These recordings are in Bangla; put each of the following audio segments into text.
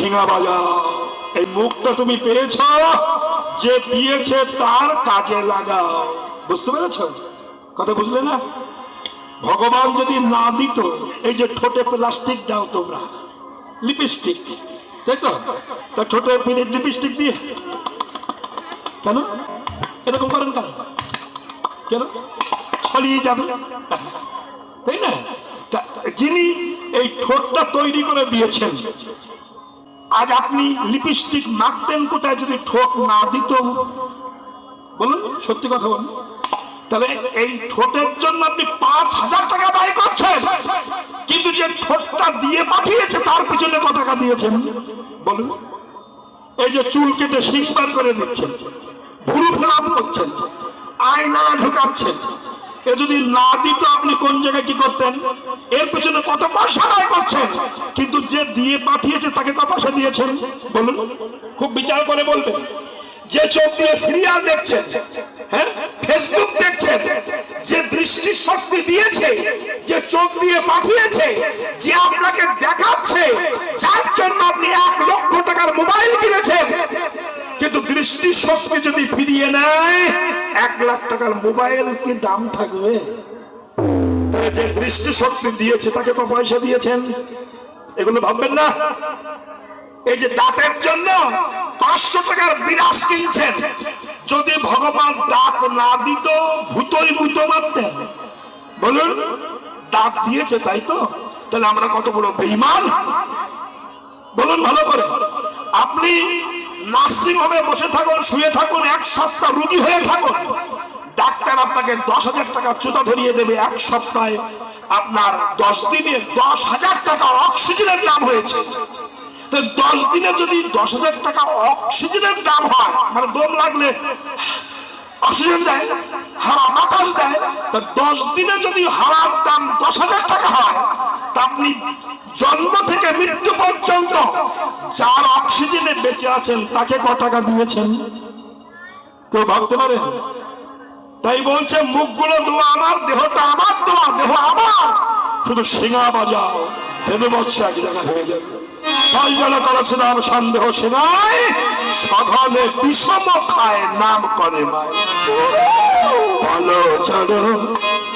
সিঙা বাজাও এই মুখটা তুমি পেয়েছ, যে দিয়েছে তার কাজে লাগাও। বুঝতে পেরেছ? কথা বুঝলে না? ভগবান যদি না দিত, এই যে ঠোঁটে প্লাস্টিক দাও তোমরা, লিপস্টিক, তাই তো? তা ঠোঁটে পিনিট লিপস্টিক দিয়ে। কেন? এরকম করেন কেন? কেন? ছড়িয়ে যাবে? তাই না? যিনি এই ঠোঁটটা তৈরি করে দিয়েছেন আজ আপনি লিপস্টিক মাখতেন কোথায় যদি ঠোঁট না দিত? বলুন, সত্যি কথা বলুন। তাহলে এই ঠোঁটের জন্য আপনি পাঁচ হাজার টাকা ব্যয় করছেন। কিন্তু যে ঠোঁটটা দিয়ে পাঠিয়েছে, তার পিছনে কত টাকা দিয়েছেন? বলুন। এই যে চুল কেটে সিংবার করে দিচ্ছেন। ভুরু ফেলাপ করছেন। আয়না ঢুকাচ্ছেন। এ যদি না দিত আপনি কোন জায়গায় কি করতেন? এর পেছনে কত পয়সা ব্যয় করছেন? কিন্তু যে দিয়ে পাঠিয়েছে তাকে কত পয়সা দিয়েছেন? বলুন। খুব বিচার করে বলবেন। যে চোখ দিয়ে সিরিয়াল দেখছেন হ্যাঁ ফেসবুক দেখছেন যে দৃষ্টি শক্তি দিয়েছে, যে চোখ দিয়ে পাঠিয়েছে, যে আপনাকে দেখাচ্ছে, যার জন্য আপনি এক লক্ষ টাকার মোবাইল কিনেছেন কিন্তু দৃষ্টি শক্তি যদি ফিরিয়ে নেয়, এক লাখ টাকার মোবাইল কি দাম থাকবে? তাহলে যে দৃষ্টি শক্তি দিয়েছে, তাকে তো পয়সা দিয়েছেন। এগুলো ভাববেন না। এই যে দাঁতের জন্য পাঁচশো টাকার বিরাজ কিনছেন। যদি ভগবান দাঁত না দিত, ভূতই ভূত মারতেন বলুন, দাঁত দিয়েছে তাই তো? তাহলে আমরা কত বড় বেইমান বলুন ভালো করে। আপনি নার্সিং হোমে বসে থাকুন, শুয়ে থাকুন, এক সপ্তাহ রুগী হয়ে থাকুন। ডাক্তার আপনাকে দশ হাজার টাকা চুতা ধরিয়ে দেবে এক সপ্তাহে। আপনার দশ দিনে দশ হাজার টাকা অক্সিজেনের দাম হয়েছে। দশ দিনে যদি দশ হাজার টাকা অক্সিজেনের দাম হয় মানে দম লাগলে অক্সিজেন দেয়, হাওয়া বাতাস দেয়, তা দশ দিনে যদি হাওয়ার দাম দশ হাজার টাকা হয়, তা আপনি জন্ম থেকে মৃত্যু পর্যন্ত যার অক্সিজেনে বেঁচে আছেন, তাকে ক টাকা দিয়েছেন? কেউ ভাবতে পারে? তাই বলছে, মুখগুলো দোয়া আমার, দেহটা আমার দোয়া দেহ আমার। শুধু সিঙা বাজাও ধেনু বৎস এক জায়গা হয়ে যাবে। তাই করেছিলাম সন্দেহ সিনাই, সঘনে বিষম খায়, নাম করে মায় ভালো চলো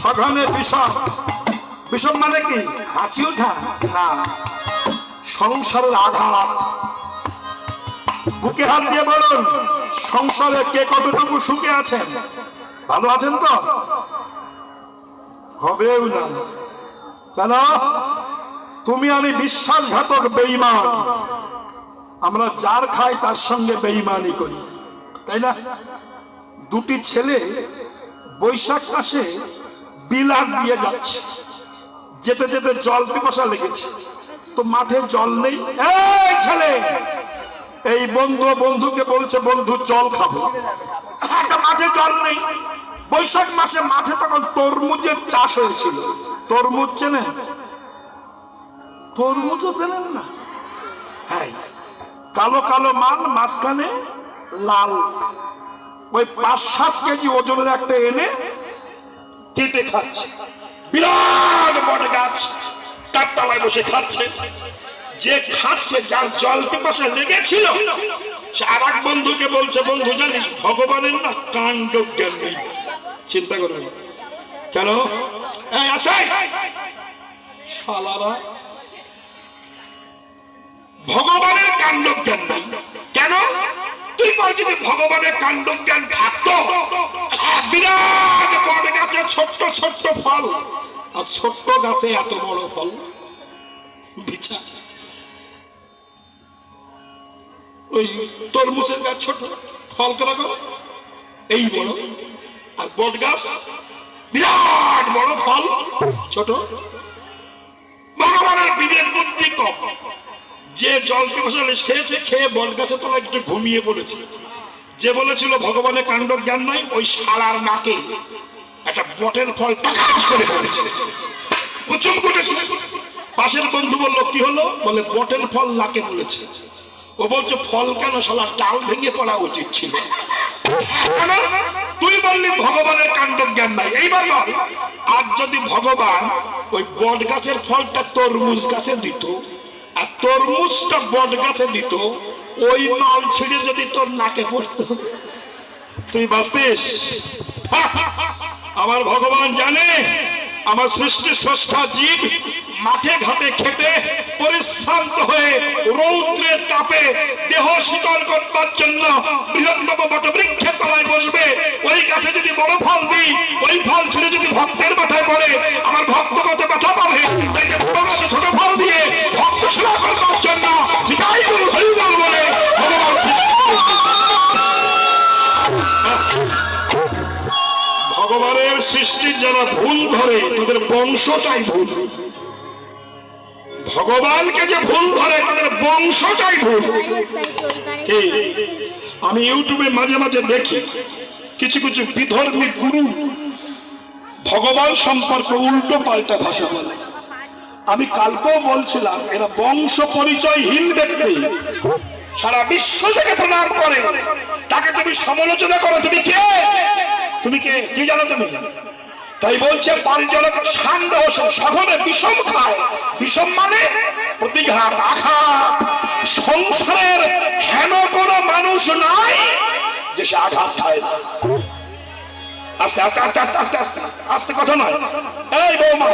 সঘনে মানে মানে সংসারের আঘাত। বুকে হাত দিয়ে বলুন, সংসারে কে কতটুকু সুখে আছেন? ভালো আছেন তো? হবেও না। কেন? তুমি আমি বিশ্বাসঘাতক বেঈমান। আমরা যার খাই তার সঙ্গে বেঈমানি করি। তাই না? দুটি ছেলে বৈশাখ মাসে বিলার দিয়ে যাচ্ছে। যেতে যেতে জল পিপাসা লেগেছে। তো মাঠে জল নেই। এই ছেলে! এই বন্ধু বন্ধুকে বলছে, বন্ধু, জল খাব। একটা মাঠে জল নেই। বৈশাখ মাসে মাঠে তখন তরমুজের চাষ হয়েছিল। তরমুজ চেনে তরমুজও চেনেন না? হ্যাঁ কালো কালো মাল, মাঝখানে লাল। ওই পাঁচ সাত কেজি ওজনের একটা এনে কেটে খাচ্ছে। বিরাট বড় গাছ তার বসে খাচ্ছে। যে খাচ্ছে, যার জল পিপাসা লেগেছিল, সে আর এক বন্ধুকে বলছে, বন্ধু, জানিস, ভগবানের না কাণ্ড জ্ঞান চিন্তা করবে না। কেন? শালারা। ভগবানের কাণ্ড জ্ঞান নাই। কেন? তুই বল যদি ভগবানের কাণ্ড জ্ঞান থাকতো? বিরাট বড় গাছে ছোট্ট ছোট্ট ফল। আর ছোট্ট গাছে এত বড় ফল? বিছা ওই তরমুজের গাছ ছোট ফল কীরকম এই বড় আর বট গাছ বিরাট বড় ফল, ছোট। ভগবানের বিবেক বুদ্ধি কম। যে জল খেয়েছে, খেয়ে বট তলা একটু ঘুমিয়ে পড়েছে। যে বলেছিল, ভগবানের কাণ্ড জ্ঞান নাই ওই শালার নাকে একটা বটের ফল টাকাশ করে পড়েছে। পাশের বন্ধু বলল, কি হলো? বলে, বটের ফল নাকে পড়েছে ও বলছে, ফল কেন শালা, ডাল ভেঙে পড়া উচিত ছিল? তুই বললি ভগবানের কাণ্ড জ্ঞান নাই। এইবার বল আর যদি ভগবান ওই বট গাছের ফলটা তরমুজ গাছে দিত, আর তরমুজটা বট গাছে দিত, ওই মাল ছিঁড়ে যদি তোর নাকে পড়তো। তুই বাঁচতিস? আমার ভগবান জানে, আমার সৃষ্টি স্রষ্টা জীব মাঠে ঘাটে খেটে পরিশ্রান্ত হয়ে রৌদ্রের তাপে দেহ শীতল করবার জন্য বৃহত্তম বটবৃক্ষের তলায় বসবে। ওই গাছে যদি বড় ফল দিই, ওই ফল ছেড়ে যদি ভক্তের মাথায় পড়ে, আমার ভক্ত কত ব্যথা পাবে? তাই যে ছোট ফল দিয়ে ভক্ত সেবা করবার জন্য ভগবান ভগবানের সৃষ্টির যারা ভুল ধরে, তাদের বংশটাই ভুল। ভগবানকে যে ভুল ধরে তাদের বংশটাই ভুল? আমি ইউটিউবে মাঝে মাঝে দেখি কিছু কিছু বিধর্মী গুরু ভগবান সম্পর্কে উল্টো পাল্টা ভাষা বলে। আমি কালকেও বলছিলাম এরা বংশ পরিচয়হীন ব্যক্তি। সারা বিশ্ব থেকে প্রণাম করে তাকে তুমি সমালোচনা করো তুমি কে? তুমি কে? কি জানো তুমি? তাই বলছে পালজলক শান্ত সঘনে বিষম খায়। বিষম মানে প্রতিঘাত, আঘাত। সংসারের হেন কোনো মানুষ নাই যে সে আঘাত খায় না। আস্তে আস্তে আস্তে আস্তে আস্তে আস্তে আস্তে কথা নয়। এই বৌমা,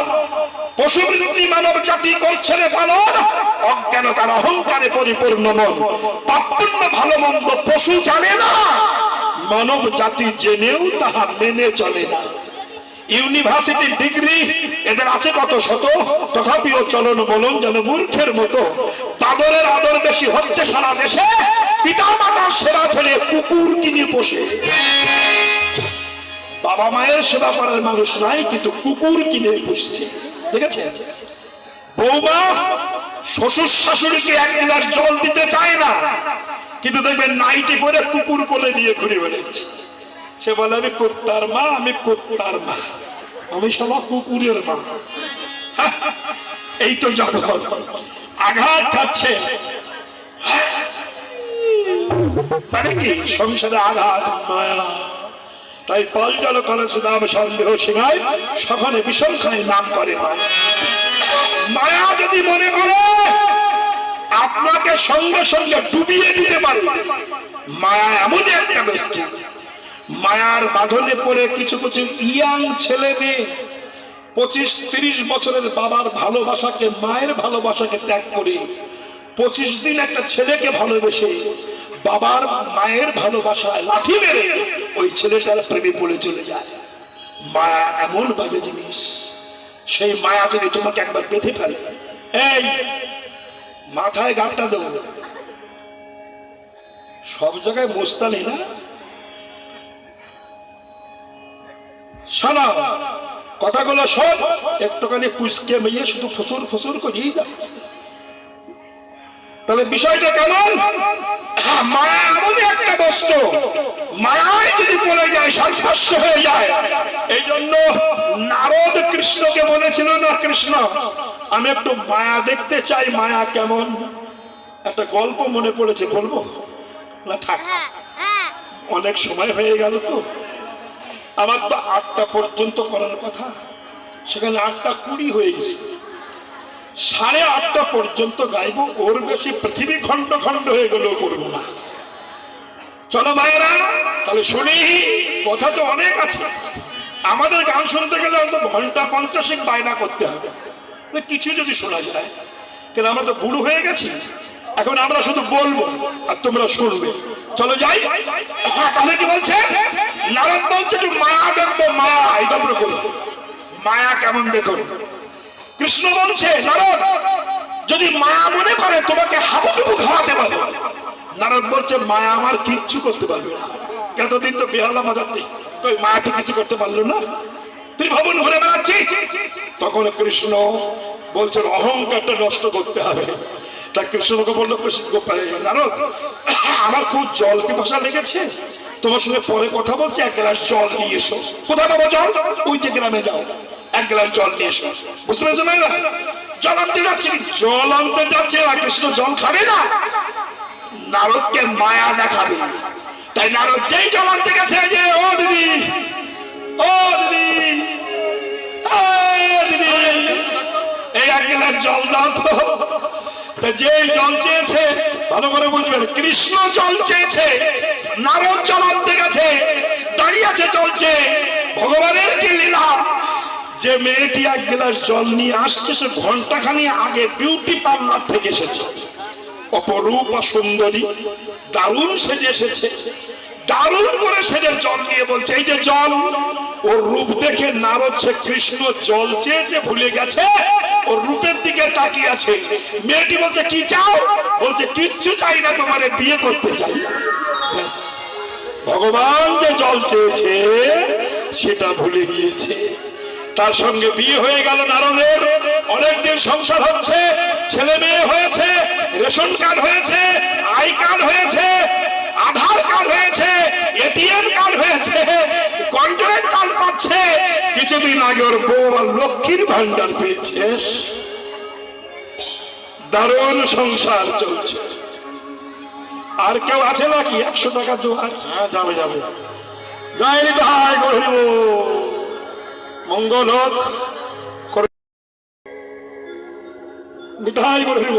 পশুবৃত্তি মানব জাতি করছে রে পালন অজ্ঞানতার অহংকারে পরিপূর্ণ মন। পাপন্য ভালো মন্দ পশু জানে না। মানব জাতি জেনেও তাহা মেনে চলে না। ইউনিভার্সিটির ডিগ্রি এদের আছে কত শত? তথাপিও চলন বলন যেন মূর্খের মতো। তাদরের আদর বেশি হচ্ছে সারা দেশে। পিতা মাতার সেবা ছেড়ে কুকুর কিনে বসে বাবা মায়ের সেবা করার মানুষ নাই, কিন্তু কুকুর কিনে বসছে দেখেছে? বৌমা শ্বশুর শাশুড়িকে এক গ্লাস জল দিতে চায় না, কিন্তু দেখবেন নাইটি পরে কুকুর কোলে দিয়ে ঘুরে বেড়াচ্ছে। সে বলে, আমি কুত্তার মা, আমি কুত্তার মা। আমি সবা কুকুরের মা। এই তো জগৎ। আঘাত খাচ্ছে। মানে কি? সংসারে আঘাত, মায়া। তাই পাল্টালো করেছে নাম সন্দেহ সিংহায় সখানে বিসংখ্যায় নাম করে মায়া। মায়া যদি মনে করে, আপনাকে সঙ্গে সঙ্গে ডুবিয়ে দিতে পারে। মায়া এমনই একটা বস্তু। মায়ার বাঁধনে পড়ে কিছু কিছু ইয়াং ছেলে মেয়ে পঁচিশ তিরিশ বছরের বাবার ভালোবাসাকে, মায়ের ভালোবাসাকে ত্যাগ করে পঁচিশ দিন একটা ছেলেকে ভালোবেসে বাবার মায়ের ভালোবাসায় লাঠি মেরে ওই ছেলেটার প্রেমে পড়ে চলে যায়। মায়া এমন বাজে জিনিস, সেই মায়া যদি তোমাকে একবার বেঁধে ফেলে, এই, মাথায় গাঁটটা দেবো। সব জায়গায় মোস্তানি না? শোনো কথাগুলো সব একটুখানি পুষকে মেয়ে শুধু ফসুর ফসুর করেই যাচ্ছে। তাহলে বিষয়টা কেমন? হ্যাঁ, মায়া এমনই একটা বস্তু মায়ায় যদি পড়ে যায় সর্বস্ব হয়ে যায়। এই জন্য নারদ কৃষ্ণকে বলেছিল না কৃষ্ণ আমি একটু মায়া দেখতে চাই মায়া কেমন? একটা গল্প মনে পড়েছে বলব? না থাক। অনেক সময় হয়ে গেল তো। আমার তো আটটা পর্যন্ত করার কথা। সেখানে আটটা কুড়ি হয়ে গেছে। সাড়ে আটটা পর্যন্ত গাইবো, ওর বেশি পৃথিবী খণ্ড খণ্ড হয়ে গেলেও করব না। চলো মায়েরা, তাহলে শুনি, কথা তো অনেক আছে। আমাদের গান শুনতে গেলে অন্তত ঘণ্টা পঞ্চাশেক বায়না করতে হবে। মানে কিছু যদি শোনা যায়। কেন, আমরা তো বুড়ো হয়ে গেছি। এখন আমরা শুধু বলব আর তোমরা শুনবে। চলো যাই। তাহলে কি বলছে? নারদ বলছে একটু মায়া দেখব মায়া গল্প করব মায়া কেমন দেখো কৃষ্ণ বলছে, নারদ, যদি মায়া মনে করে, তোমাকে হাবুডুবু খাওয়াতে পারবে। নারদ বলছে, মায়া আমার কিচ্ছু করতে পারবে না। এতদিন তো বেহালা বাজাতে তো ওই মায়া কিছু করতে পারল না। ত্রিভবন ঘুরে বেড়াচ্ছি। তখন কৃষ্ণ বলছেন অহংকারটা নষ্ট করতে হবে। তা কৃষ্ণকে বলল, কৃষ্ণ নারদ, আমার খুব জল পিপাসা লেগেছে। তোমার সঙ্গে পরে কথা বলছি, এক গ্লাস জল নিয়ে এসো। কোথায় পাবো জল? ওই যে গ্রামে যাও। এক গ্লাস জল নিয়ে এসো। বুঝতে পেরেছ না জল আনতে যাচ্ছি। জল আনতে যাচ্ছে আর কৃষ্ণ জল খাবে না। নারদকে মায়া দেখাবে। তাই নারদ যেই জল আনতে গেছে, যে, ও দিদি ও দিদি, এই এক গ্লাস জল দাও তো। তা যে জল চেয়েছে, ভালো করে বুঝবেন, কৃষ্ণ জল চেয়েছে, নারদ জল আনতে গেছে, দাঁড়িয়ে আছে চেয়ে, ভগবানের কি লীলা? যে মেয়েটি এক গ্লাস জল নিয়ে আসছে, সে ঘন্টাখানি আগে বিউটি পার্লার থেকে এসেছে। অপরূপা সুন্দরী, দারুণ সেজে এসেছে। দারুণ করে সেজে জল নিয়ে বলছে, এই যে জল, ওর রূপ দেখে নারদ সে কৃষ্ণ জল চেয়েছে ভুলে গেছে, ওর রূপের দিকে তাকিয়ে আছে। মেয়েটি বলছে, কি চাও? বলছে, কিচ্ছু চাই না, তোমার বিয়ে করতে চাই। ভগবান যে জল চেয়েছে, সেটা ভুলে গিয়েছে। তার সঙ্গে বিয়ে হয়ে গেল নারদের, অনেকদিন সংসার হচ্ছে, ছেলে মেয়ে হয়েছে, রেশন কার্ড হয়েছে, আই কার্ড হয়েছে কার্ড হয়েছে, এটিএম কার্ড হয়েছে কন্ট্রোলের চাল পাচ্ছে, কিছুদিন আগে ওর বউ লক্ষ্মীর ভান্ডার পেয়েছে। দারুণ সংসার চলছে। আর কেউ আছে নাকি? একশো টাকা দোয়ার হ্যাঁ যাবে যাবে। গায়ে ভাই গরিব মঙ্গল হোক। নিতাই গরিব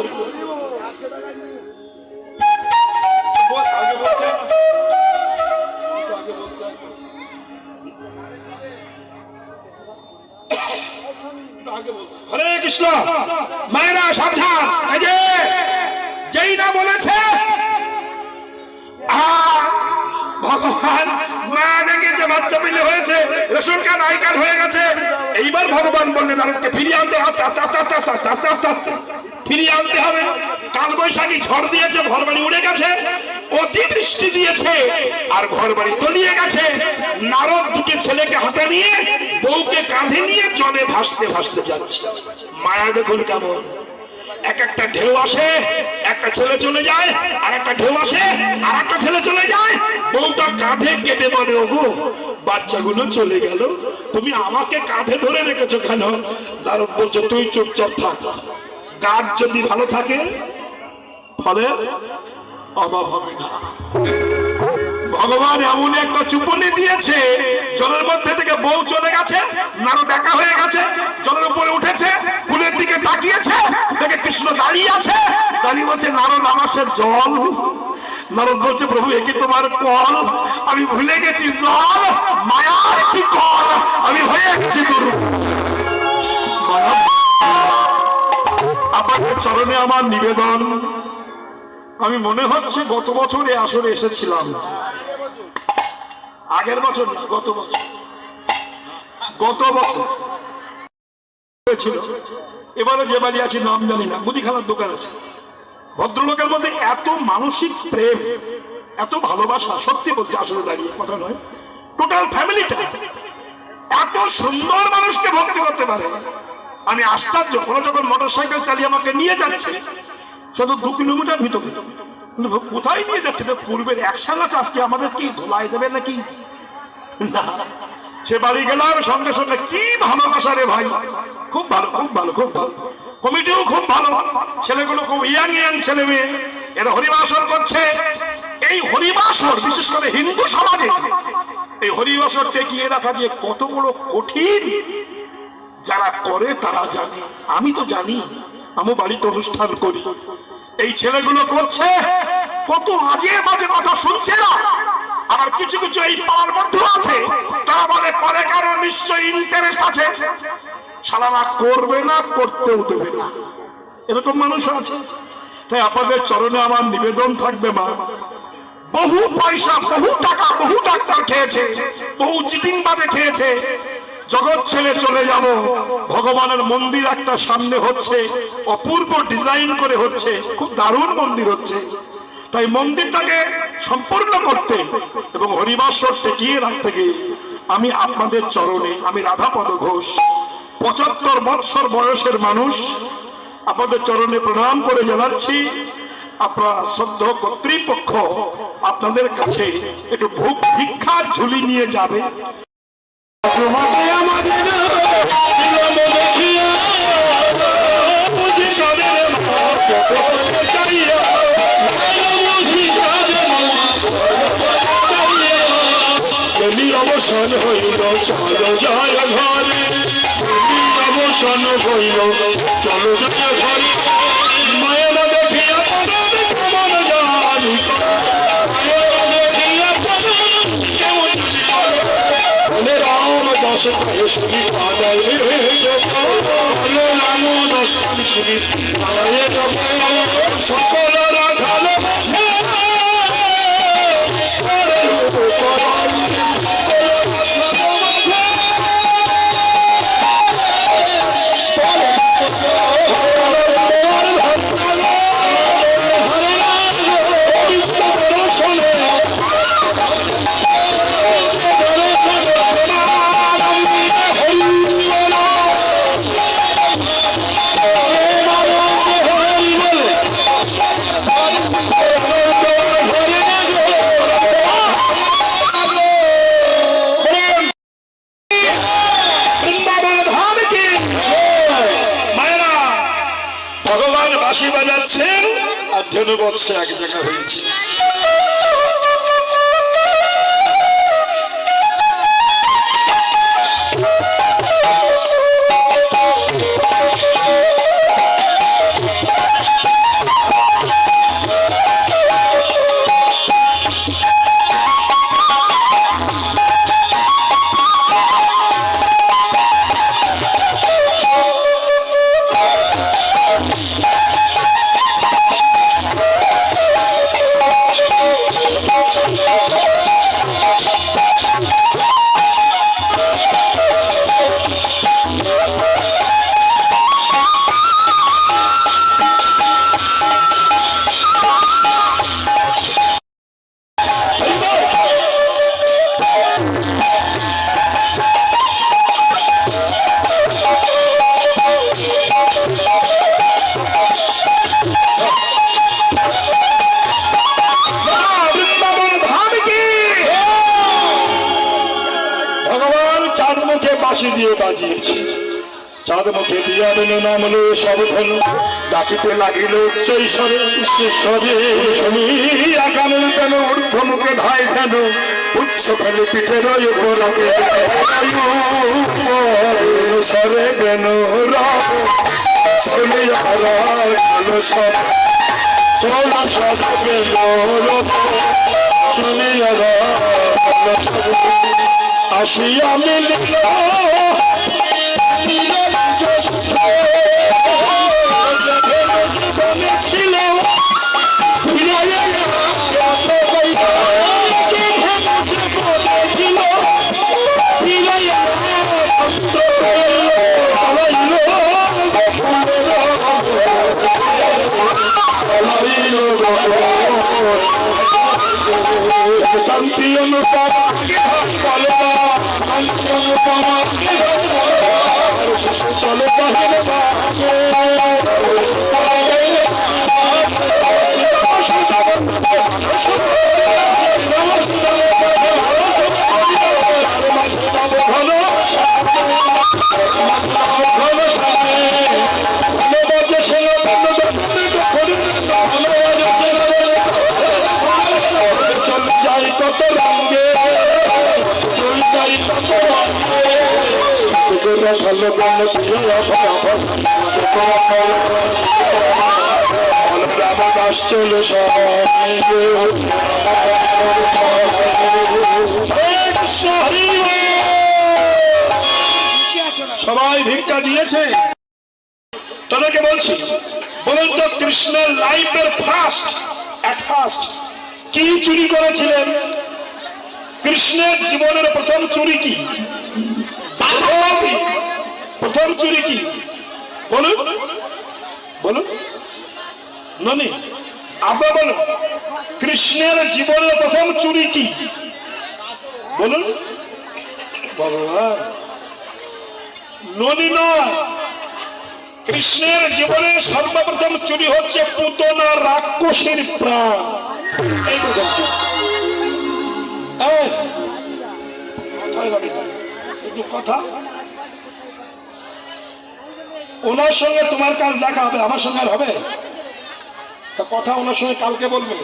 আই কার্ড হয়ে গেছে। এইবার ভগবান বললেন, নারদকে ফিরিয়ে আনতে আস্তে আস্তে আস্তে আস্তে আস্তে আস্তে আস্তে আস্তে আস্তে। ফিরিয়ে আনতে হবে। কাল বৈশাখী ঝড় দিয়েছে ঘর বাড়ি উড়ে গেছে অতি বৃষ্টি দিয়েছে, আর ঘর বাড়ি তলিয়ে গেছে। নারদ দুটি ছেলেকে হাতে নিয়ে, বউকে কাঁধে নিয়ে জলে ভাসতে ভাসতে যাচ্ছে। মায়া দেখুন কেমন। এক একটা ঢেউ আসে, একটা ছেলে চলে যায়, আর একটা ঢেউ আসে, আর একটা ছেলে চলে যায়। বউটা কাঁধে কেঁদে বলে, ওগো বাচ্চাগুলো চলে গেল। তুমি আমাকে কাঁধে ধরে রেখেছো কেন? দারুণ বলছো, তুই চুপচাপ থাক। গাছ যদি ভালো থাকে, ফলে অভাব হবে না। ভগবান এমন একটা চুপনি দিয়েছে, জলের মধ্যে থেকে বউ চলে গেছে, নারো দেখা হয়ে গেছে, জলের উপরে উঠেছে, ফুলের দিকে তাকিয়েছে, দেখে কৃষ্ণ দাঁড়িয়ে আছে, দাঁড়িয়ে বলছে নারদ আমার সে জল। নারদ বলছে, প্রভু একে তোমার কল? আমি ভুলে গেছি, জল, মায়ার কি কল? আমি হয়ে গেছি গুরু মায়া আপনাদের চরণে আমার নিবেদন। আমি মনে হচ্ছে গত বছর এই আসরে এসেছিলাম। আগের বছর না, গত বছর। গত বছর। এবারে যে বাড়ি আছি নাম জানি না, মুদিখানার দোকান আছে। ভদ্রলোকের মধ্যে এত মানসিক প্রেম, এত ভালোবাসা, সত্যি বলছে, আসলে দাঁড়িয়ে কথা নয়। টোটাল ফ্যামিলিটা এত সুন্দর মানুষকে ভক্তি করতে পারে। আমি আশ্চর্য কোনো যখন মোটর সাইকেল চালিয়ে আমাকে নিয়ে যাচ্ছে, শুধু দু কিলোমিটার ভিতরে। কোথায় নিয়ে যাচ্ছে? পূর্বের একশালা চাষকে আমাদের কি ধোলাই দেবে নাকি? না, সে বাড়ি গেলাম, সঙ্গে সঙ্গে কি ভালোবাসা রে ভাই? খুব ভালো খুব ভালো খুব ভালো। কমিটিও খুব ভালো। ছেলেগুলো খুব ইয়াং ইয়াং ছেলে মেয়ে। এরা হরিবাসর করছে। এই হরিবাসর, বিশেষ করে হিন্দু সমাজে, এই হরিবাসর টেকিয়ে রাখা যে কত বড় কঠিন। যারা করে তারা জানে। আমি তো জানি, আমি বাড়িতে অনুষ্ঠান করি। এই ছেলেগুলো করছে, কত আজে বাজে কথা শুনছে না। আবার কিছু কিছু এই পাড়ার মধ্যে আছে, তারা বলে, পরে কারও নিশ্চয়ই ইন্টারেস্ট আছে। সালারা করবে না, করতেও দেবে না। এরকম মানুষ আছে। তাই আপনাদের চরণে আমার নিবেদন থাকবে, মা। বহু পয়সা, বহু টাকা, বহু ডাক্তার খেয়েছে, বহু চিটিং বাজে খেয়েছে জগৎ ছেড়ে চলে যাব। ভগবানের মন্দির একটা সামনে হচ্ছে, অপূর্ব ডিজাইন করে হচ্ছে, খুব দারুণ মন্দির হচ্ছে। তাই মন্দিরটাকে সম্পূর্ণ করতে এবং হরিবাসর টেকিয়ে রাখতে গিয়ে আমি আপনাদের চরণে, আমি রাধাপদ ঘোষ, পঁচাত্তর বৎসর বয়সের মানুষ, আপনাদের চরণে প্রণাম করে জানাচ্ছি। আপনার শ্রদ্ধ কর্তৃপক্ষ আপনাদের কাছে একটু ভোগ ভিক্ষার ঝুলি নিয়ে যাবে। অবসান হইল চলো যায় ঘরে। অবসান হইল চলো যায় ঘরে। রাম শুনি পাদায় সকল রাখাল বাঁশি বাজাচ্ছেন আর ধনু বৎসে এক জায়গা হয়েছে। উচ্চৈশ্বরে উচ্চৈশ্বরে শুনি আগাম কেন ঊর্ধ্ব মুখে ধাই যেন উচ্চ ফেলে পিঠের সরে বেন শুনি আর সব চলা সব বেন শুনি আসিয়া মিলিল সবাই ভিক্ষা দিয়েছে। তাদেরকে বলছি, বলুন তো কৃষ্ণের লাইফের ফার্স্ট এট ফার্স্ট কি চুরি করেছিলেন? কৃষ্ণের জীবনের প্রথম চুরি কি? প্রথম- প্রথম চুরি কি? বলুন। বলুন। ননি, আপনার বলুন, কৃষ্ণের জীবনের প্রথম চুরি কি? বলুন। ভগবান নয়, কৃষ্ণের জীবনে সর্বপ্রথম চুরি হচ্ছে পুতনা রাক্ষসীর প্রাণ? একটু কথা। ওনার সঙ্গে তোমার কাল দেখা হবে, আমার সঙ্গে আর হবে? তা কথা ওনার সঙ্গে কালকে বলবে।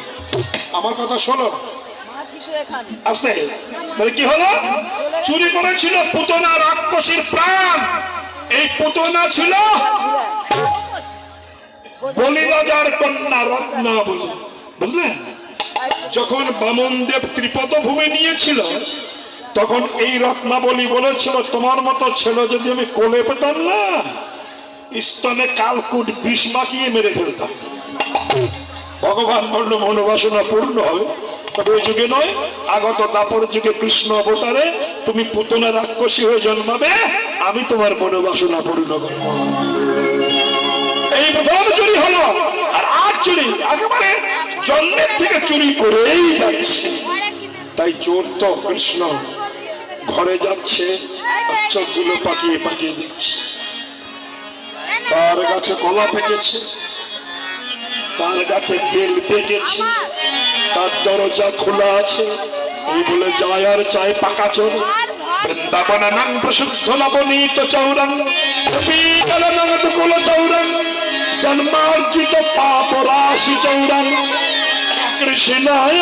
আমার কথা শোনো। আসতে। তাহলে কি হলো? চুরি করেছিল পুতনা রাক্ষসীর প্রাণ। এই পুতনা ছিল বলিরাজার কন্যা রত্না বলি বুঝলেন যখন বামন দেব ত্রিপদ ভূমি নিয়েছিল, তখন এই রত্নাবলী বলেছিল, তোমার মতো ছেলে যদি আমি কোলে পেতাম না স্তনে কালকুট বিষ মাখিয়ে মেরে ফেলতাম। ভগবান বলল, মনোবাসনা পূর্ণ হবে। তবে ওই যুগে নয়, আগত দাপর যুগে কৃষ্ণ অবতারে তুমি পুতনা রাক্ষসী হয়ে জন্মাবে, আমি তোমার মনোবাসনা পূর্ণ করব। এই প্রথম চুরি হলো, আর আজ চুরি, একেবারে জন্মের থেকে চুরি করেই যাচ্ছে। তাই চোর তো কৃষ্ণ, ঘরে যাচ্ছে, আর চোখগুলো পাকিয়ে পাকিয়ে দেখছে। তার গাছে কলা পেকেছে তার গাছে বেল পেকেছে তার দরজা খোলা আছে। এই বলে যায় আর চায় পাকা চোর। বৃন্দাবনানাং প্রশুদ্ধ নবনীত চৌরং পীতলনং দুকুল চৌরং, জন্মার্জিত পাপ রাশি চৌরং কৃষ্ণায়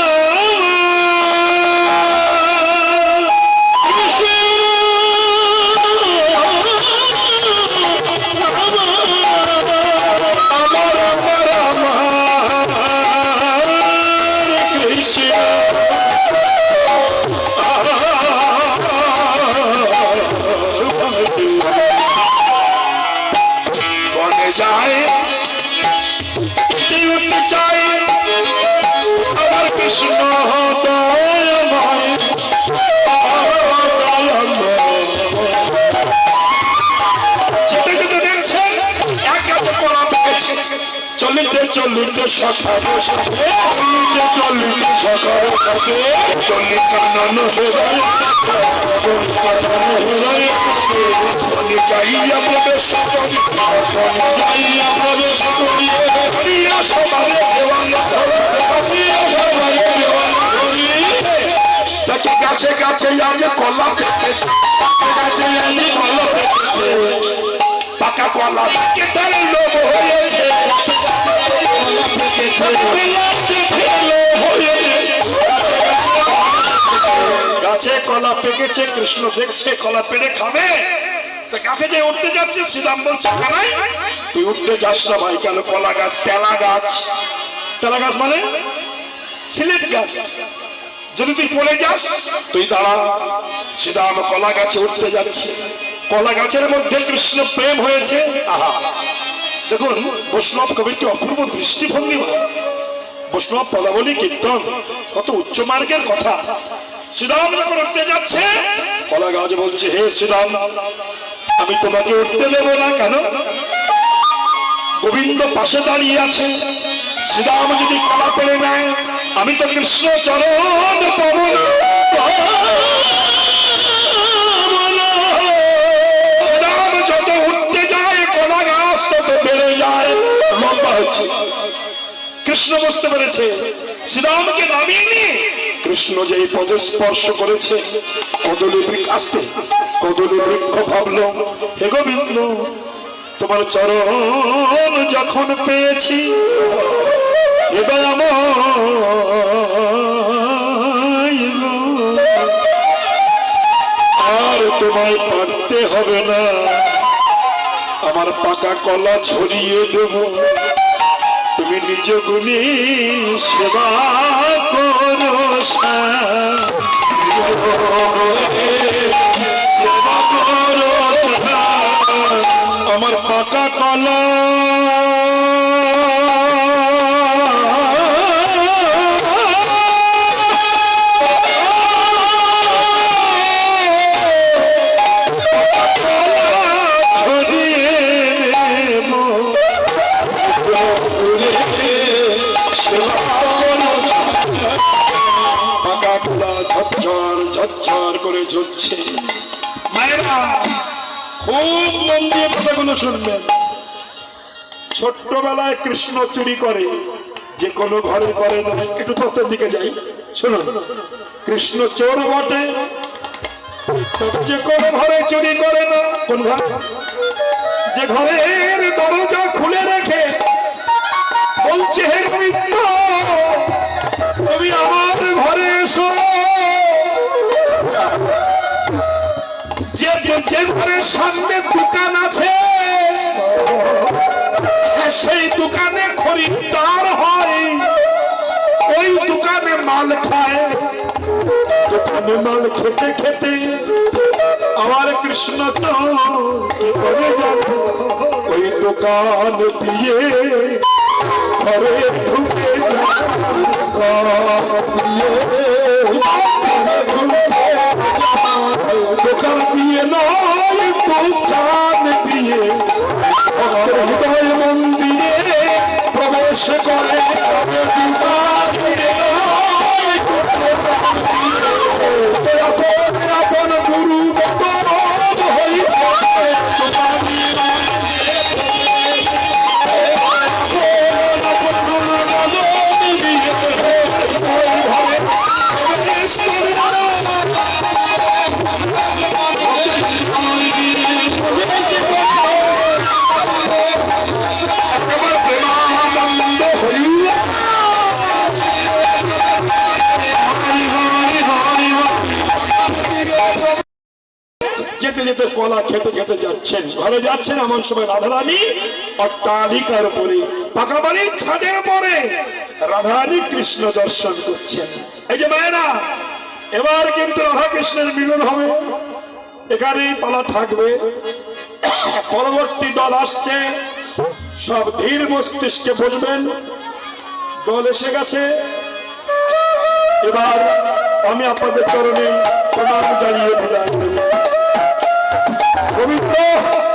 চলিতে চলিতে সকাল চলিতে নন হেরায় যাইয়া প্রবেশ করি যাইয়া প্রবেশ করি হরিয়া সবারে দেওয়ালে হরিয়া সবারে দেওয়ালে ধরি গাছে গাছে আজ কলা পেকেছে গাছে আজ কলা পেকেছে পাকা কলা পেকে তার লোভ হয়েছে। গাছে কলা পেকেছে, কৃষ্ণ দেখছে, কলা পেড়ে খাবে। গাছে যে উঠতে যাচ্ছে, শ্রীরাম বলছে তুই উঠতে যাস না ভাই, কেন কলা গাছ, তেলা গাছ? তেলা গাছ মানে? সিলেট গাছ। যদি তুই পড়ে যাস, তুই দাঁড়া। শ্রীরাম কলা গাছে উঠতে যাচ্ছে। কলা গাছের মধ্যে কৃষ্ণ প্রেম হয়েছে। আহা। দেখুন, বৈষ্ণব কবির কি অপূর্ব দৃষ্টিভঙ্গিমা বৈষ্ণব পদাবলী কীর্তন, কত উচ্চ মার্গের কথা। শ্রীরাম যখন উঠতে যাচ্ছে কলা গাছ বলছে, হে শ্রীরাম, আমি তোমাকে উঠতে দেব না কেন? গোবিন্দ পাশে দাঁড়িয়ে আছে। শ্রীরাম যদি কলা পেরে নেয়, আমি তো কৃষ্ণ চরণ পবন শ্রীরাম হচ্ছে কৃষ্ণ বুঝতে পেরেছে। শ্রীরামকে নামিয়ে নিয়ে কৃষ্ণ যে পদে স্পর্শ করেছে, কদলী বৃক্ষ আসতে, কদলী বৃক্ষ ভাবল, হে গোবিন্দ, তোমার চরণ যখন পেয়েছি এবার আমার আর তোমায় পারতে হবে না। আমার পাকা কলা ছড়িয়ে দেব। তুমি নিজ গুণী সেবা করো আমার পাকা কলা কথাগুলো শুনবেন? ছোট্টবেলায় কৃষ্ণ চুরি করে, যে কোনো ঘরে করে একটু তত্ত্বের দিকে যাই। শুনুন। কৃষ্ণ চোর বটে, যে কোনো ঘরে চুরি করে না। কোন ঘরে? যে ঘরের দরজা খুলে রেখে বলছে, হে মিত্র তুমি আমার ঘরে এসো। যে ঘরের সামনে দোকান আছে সেই দোকানে খরিদ্দার হয়। ওই দোকানে মাল খায়। দোকানে মাল খেতে খেতে আমার কৃষ্ণ তো কি করে যাব ওই দোকান দিয়ে ঘরে ঢুকে দোকান কলা খেতে খেতে যাচ্ছেন। ঘরে যাচ্ছেন এমন সময় রাধারানী অট্টালিকার উপরে, পাকা বাড়ির ছাদের পরে রাধারানী কৃষ্ণ দর্শন করছেন। এই যে মায়েরা, এবার কিন্তু রাধা কৃষ্ণের মিলন হবে। এখানেই পালা থাকবে। পরবর্তী দল আসছে। সব ধীর মস্তিষ্কে বসবেন। দল এসে গেছে। এবার আমি আপনাদের চরণে প্রণাম জানিয়ে বিদায় গোবিন্দ!